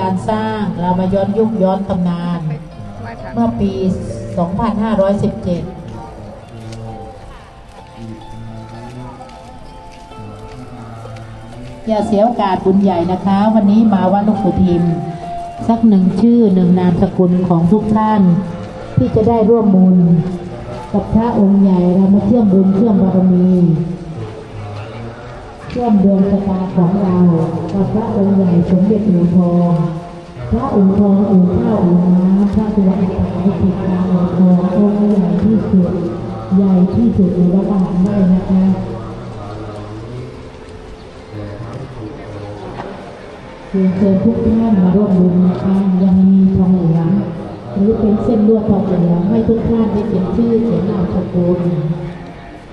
การสร้างเรามาย้อนยุคย้อนตำนาน เมื่อปี 2517อย่าเสียโอกาสบุญใหญ่นะคะ วันนี้มาวัดหลวงปู่ทิม สักหนึ่งชื่อหนึ่งนามสกุลของทุกท่าน ที่จะได้ร่วมบุญกับพระองค์ใหญ่เรามาเชื่อมบุญเชื่อมบารมี เชื่อมดวงชะตาของเรากับพระองค์ใหญ่สมเด็จหลวงทองพระองค์ทององค์ข้าวองค์น้ำพระตัวอัตถาวิจิตราองค์ทององค์ใหญ่ที่สุดใหญ่ที่สุดในระหว่างได้นะคะเรียนเชิญทุกท่านมาร่วมบุญนะคะยังมีทองเหลืองหรือเป็นเส้นลวดทองเหลืองให้ทุกท่านได้เขียนชื่อเขียนนามสกุล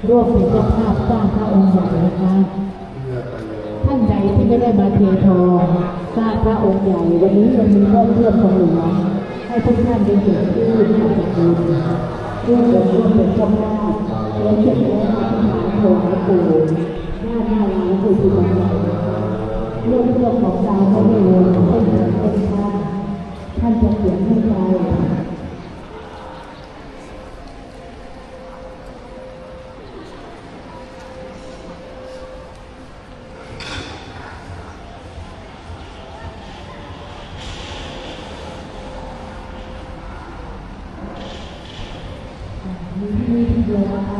ร่วมเป็นเจ้าภาพสร้างพระองค์ใหญ่นะคะ ท่านใดที่ไม่ได้มาเททองสร้างพระองค์ใหญ่ วันนี้ยังมีเพิ่มเพื่อนของหลวงให้ทุกท่านได้เห็นชื่อที่มาจากบุญร่วมเป็นร่วมเป็นเจ้าภาและเขียนไว้ในฐานถวายปู่หน้าหน้าร้านปู่ที่บางใหญ่เรื่องเรื่องของเราไม่ได้วนไม่เหมือนเป็นท่านท่านจะเขียนให้ มีที่ที่เดียวนะคะ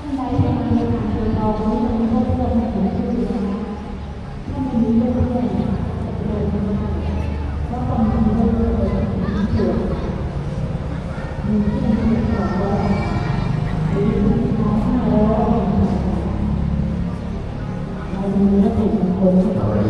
ท่านใดที่มาในงานเดินเราวันนี้มีเพื่อนเพื่อนให้ผมช่วยนะคะถ้าไม่มีเพื่อนเพื่อนจะโดนนะคะก็ต้องมีเพื่อนเพื่อนมีเกิดมีเพื่อนที่สองร้อยหรือมีห้าร้อยเรามีวัตถุมงคลเราจะลง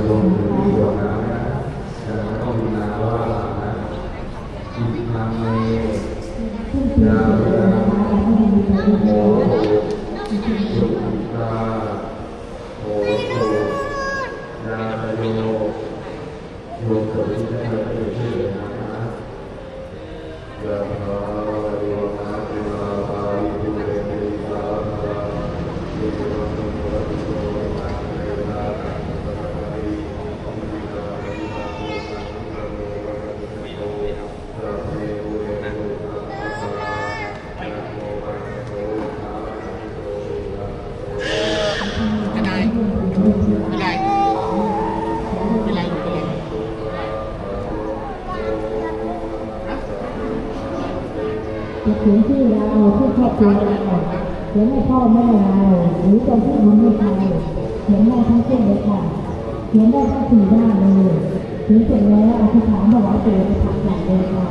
จะเขียนชื่อเราชื่อครอบครัวเราเขียนให้พ่อแม่เราหรือคนที่มันไม่ใช่เขียนได้ทั้งเส้นเลยค่ะเขียนได้ทั้งสี่ด้านเลยถึงเสร็จแล้วอธิษฐานถวายปู่ไปทำหลักเลยค่ะ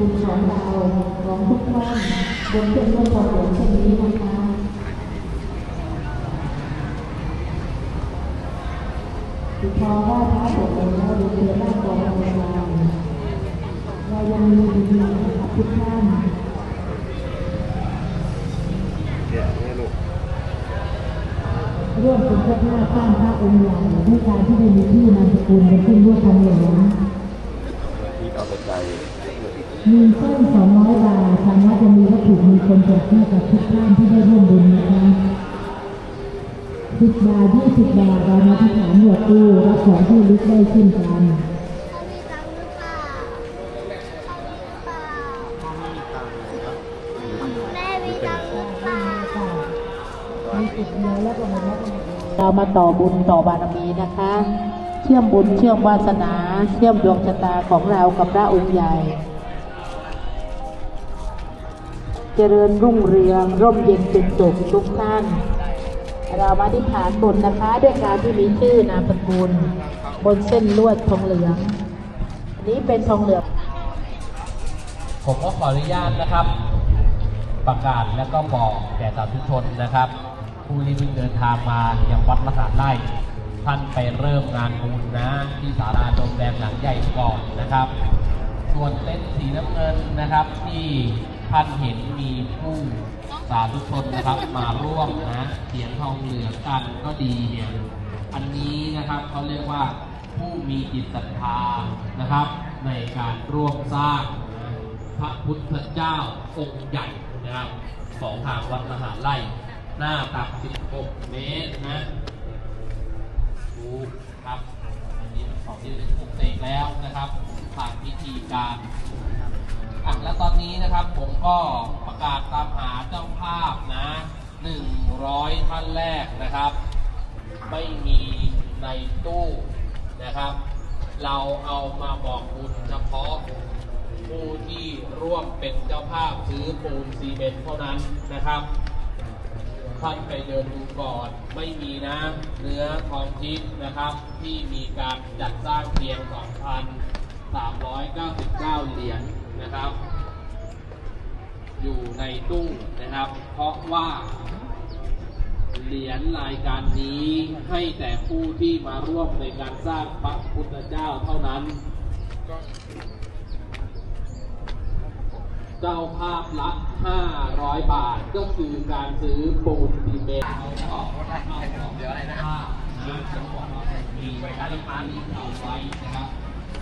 ชื่อนามสกุลของเราของทุกท่านบนเส้นเลือของหลวงเช่นนี้นะคะติดพอว่าพระสงฆ์แล้วดูเรือหน้ากองเราเรายังมีดีๆนะครับทุกท่านร่วมเป็นเจ้าภาพสร้างพระองค์ใหญ่ด้วยการที่ได้มีชื่นามสกุลเป็นขึ้นด้วยทองเหลืองที่เอาใจ มีเส้นสองร้อยบาททางวัดจะมีวัตถุมงคลแจกให้กับทุกท่านที่ได้ร่วมบุญนะคะสิบบาทยี่สิบบาทเรามาที่ฐานหวดตู้รับของที่ลึกได้เช่นกันเขามีตังค์หรือเปล่าเขามีหรือเปล่าแม่มีตังค์หรือเปล่ามีสิบเดียวแล้วก็หมดแล้วเรามาต่อบุญต่อบารมีนะคะ เชื่อมบุญเชื่อมวาสนา เชื่อมดวงชะตาของเรากับพระองค์ใหญ่ เจริญรุ่งเรือง ร่มเย็นเป็นสุขทุกท่าน เรามาที่ฐานบนนะคะ ด้วยการที่มีชื่อนามสกุลบนเส้นลวดทองเหลืองอันนี้เป็นทองเหลือง ผมก็ขออนุญาตนะครับ ประกาศและก็บอกแก่สาธุชนนะครับ ผู้ที่เพิ่งเดินทางมายังวัดมหาไร่ท่านไปเริ่มงานบุญนะ ที่ศาลาโดงแดงหลังใหญ่ก่อนนะครับ ส่วนเต็นท์สีน้ำเงินนะครับที่ ท่านเห็นมีผู้สาธุชนนะครับมาร่วมนะเขียนทองเหลืองกันก็ดีเนี่ยอันนี้นะครับเขาเรียกว่าผู้มีจิตศรัทธานะครับ ในการร่วมสร้างพระพุทธเจ้าองค์ใหญ่นะครับของทางวัดมหาไร่หน้าตัก 16 เมตรนะดูครับอันนี้ของที่ปลุกเสกแล้วนะครับผ่านพิธีการ อะและตอนนี้นะครับ ผมก็ประกาศตามหาเจ้าภาพนะ100ท่านแรกนะครับ ไม่มีในตู้นะครับ เราเอามาบอกบุญเฉพาะผู้ที่ร่วมเป็นเจ้าภาพซื้อปูนซีเมนต์เท่านั้นนะครับท่านไปเดินดูก่อนไม่มีนะเนื้อทองทิพย์นะครับ ที่มีการจัดสร้างเพียง 399 เหรียญนะครับ อยู่ในตู้นะครับ เพราะว่าเหรียญรายการนี้ให้แต่ผู้ที่มาร่วมในการสร้างพระพุทธเจ้าเท่านั้น เจ้าภาพละ500 บาทก็คือการซื้อปูนซีเมนต์เอาออกเดี๋ยวอะไรนะมีการพานี้เอาไว้นะครับผมก็คิดครั้งหนึ่งนะครับถ้าท่านเห็นว่ามีคนใดที่ขอเสียท่านท่านจะรู้ว่าคนท่านนั้นนะครับ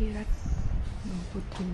ที่รัฐหลวงปู่ทิม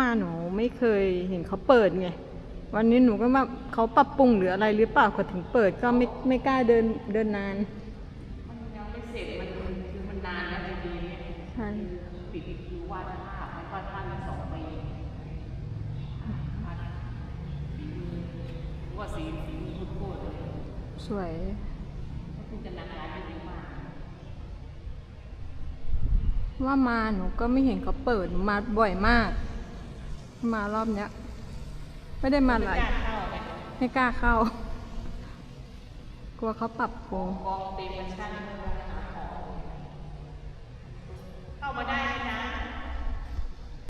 มาหนูไม่เคยเห็นเขาเปิดไง วันนี้หนูก็ว่าเขาปรับปรุงหรืออะไรหรือเปล่าเขาถึงเปิดก็ไม่ไม่กล้าเดินเดินนานยังไม่เสร็จมันคือมันนานแล้วในปีนี้ใช่ปิดคือวาดภาพมันวาดภาพอีกสองปีว่าสีสีทุกโคตรเลยสวยจินตนาการไม่ดีมากว่ามาหนูก็ไม่เห็นเขาเปิดหนูมาบ่อยมาก มารอบเนี้ย ไม่ได้มาหลายไม่กล้าเข้า กลัวเขาปรับปรุงกองเต็มมันชั้นเลยหาของเข้ามาได้นะ